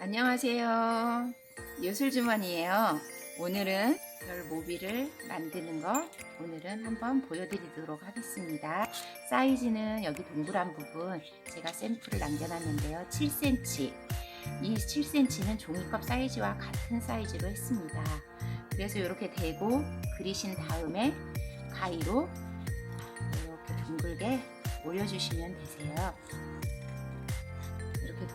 안녕하세요. 예술주머니에요. 오늘은 별 모비를 만드는 거 오늘은 한번 보여드리도록 하겠습니다. 사이즈는 여기 동그란 부분 제가 샘플을 남겨놨는데요. 7cm. 이 7cm는 종이컵 사이즈와 같은 사이즈로 했습니다. 그래서 이렇게 대고 그리신 다음에 가위로 이렇게 둥글게 올려주시면 되세요.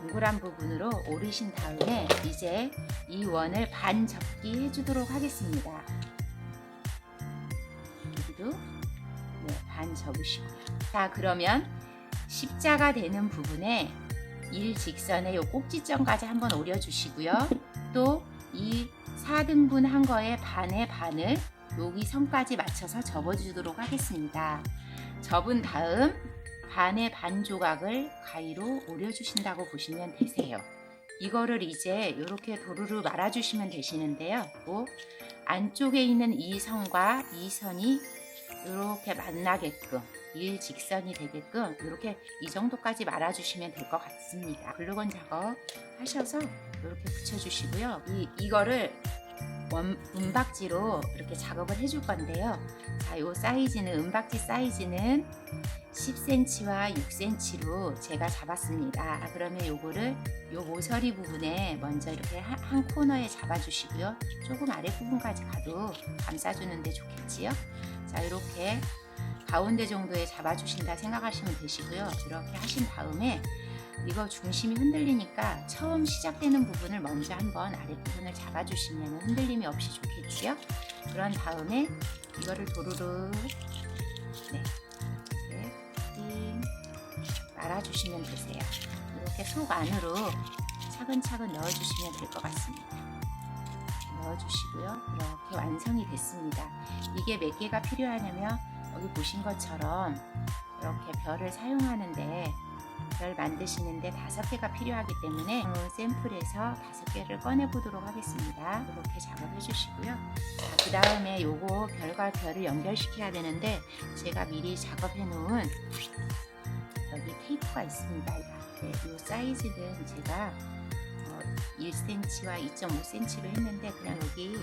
동그란 부분으로 오르신 다음에 이제 이 원을 반 접기 해주도록 하겠습니다. 여기도 네, 반 접으시고요. 자 그러면 십자가 되는 부분에 일직선에 요 꼭지점까지 한번 오려주시고요. 또 이 4등분 한 거에 반의 반을 여기 선까지 맞춰서 접어주도록 하겠습니다. 접은 다음 반의 반 조각을 가위로 오려주신다고 보시면 되세요. 이거를 이제 이렇게 도루루 말아주시면 되시는데요. 또 안쪽에 있는 이 선과 이 선이 이렇게 만나게끔 일직선이 되게끔 이렇게 이 정도까지 말아주시면 될 것 같습니다. 글루건 작업 하셔서 이렇게 붙여주시고요. 이, 이거를 원, 은박지로 이렇게 작업을 해줄 건데요. 자, 요 사이즈는 은박지 사이즈는 10cm와 6cm로 제가 잡았습니다. 아, 그러면 요거를 요 모서리 부분에 먼저 이렇게 한, 한 코너에 잡아주시고요. 조금 아래 부분까지 가도 감싸주는데 좋겠지요. 자, 이렇게 가운데 정도에 잡아주신다 생각하시면 되시고요. 이렇게 하신 다음에 이거 중심이 흔들리니까 처음 시작되는 부분을 먼저 한번 아랫부분을 잡아주시면 흔들림이 없이 좋겠지요. 그런 다음에 이거를 도루루 네, 말아주시면 되세요. 이렇게 속 안으로 차근차근 넣어주시면 될 것 같습니다. 넣어주시고요. 이렇게 완성이 됐습니다. 이게 몇 개가 필요하냐면 여기 보신 것처럼 이렇게 별을 사용하는데 별 만드시는데 다섯 개가 필요하기 때문에 어, 샘플에서 다섯 개를 꺼내 보도록 하겠습니다. 이렇게 작업해 주시고요. 그 다음에 요거 별과 별을 연결시켜야 되는데 제가 미리 작업해 놓은 여기 테이프가 있습니다. 네, 요 사이즈는 제가 어, 1cm와 2.5cm로 했는데 그냥 여기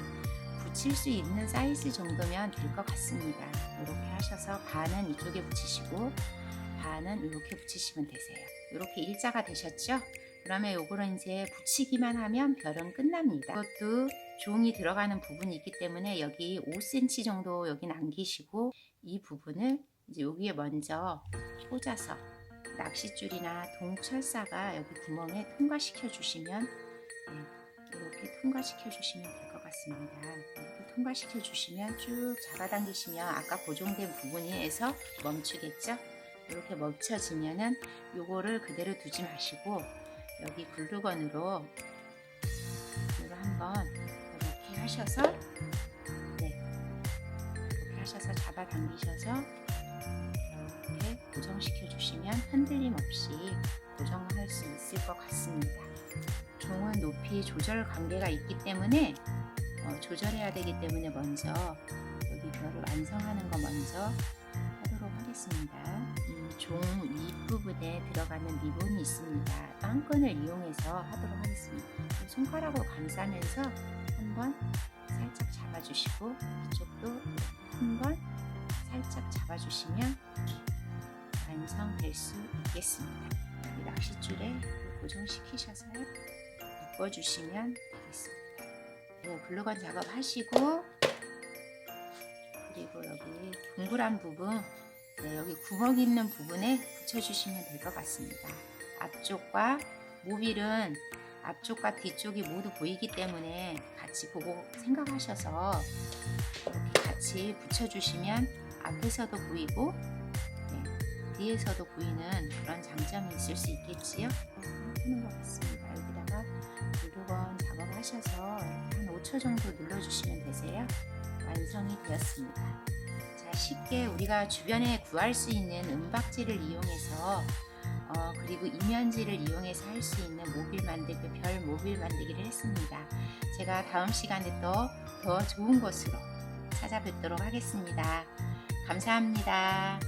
붙일 수 있는 사이즈 정도면 될 것 같습니다. 이렇게 하셔서 반은 이쪽에 붙이시고 반은 이렇게 붙이시면 되세요. 이렇게 일자가 되셨죠? 그러면 요거를 이제 붙이기만 하면 별은 끝납니다. 이것도 종이 들어가는 부분이 있기 때문에 여기 5cm 정도 여기 남기시고 이 부분을 이제 여기에 먼저 꽂아서 낚싯줄이나 동철사가 여기 구멍에 통과시켜 주시면 네, 이렇게 통과시켜 주시면 될 것 같습니다. 이렇게 통과시켜 주시면 쭉 잡아당기시면 아까 고정된 부분에서 멈추겠죠? 이렇게 멈춰지면은 요거를 그대로 두지 마시고 여기 글루건으로 이거 한번 이렇게 하셔서 네 이렇게 하셔서 잡아당기셔서 고정시켜 주시면 흔들림 없이 고정할 수 있을 것 같습니다. 종은 높이 조절 관계가 있기 때문에 어, 조절해야 되기 때문에 먼저 여기 별을 완성하는 거 먼저 하도록 하겠습니다. 이 종 윗부분에 들어가는 리본이 있습니다. 빵끈을 이용해서 하도록 하겠습니다. 손가락으로 감싸면서 한번 살짝 잡아주시고 이쪽도 한번 살짝 잡아주시면 완성될 수 있겠습니다. 이 낚싯줄에 고정시키셔서 묶어주시면 되겠습니다. 네, 글루건 작업하시고 그리고 여기 동그란 부분 네, 여기 구멍 있는 부분에 붙여주시면 될 것 같습니다. 앞쪽과 모빌은 앞쪽과 뒤쪽이 모두 보이기 때문에 같이 보고 생각하셔서 이렇게 같이 붙여주시면 앞에서도 보이고 네, 뒤에서도 보이는 그런 장점이 있을 수 있겠지요. 하는 것 같습니다. 여기다가 물건 작업하셔서 한 5초 정도 눌러주시면 되세요. 완성이 되었습니다. 자, 쉽게 우리가 주변에 구할 수 있는 은박지를 이용해서 어, 그리고 이면지를 이용해서 할 수 있는 모빌 만들기, 별 모빌 만들기를 했습니다. 제가 다음 시간에 또 더 좋은 곳으로 찾아뵙도록 하겠습니다. 감사합니다.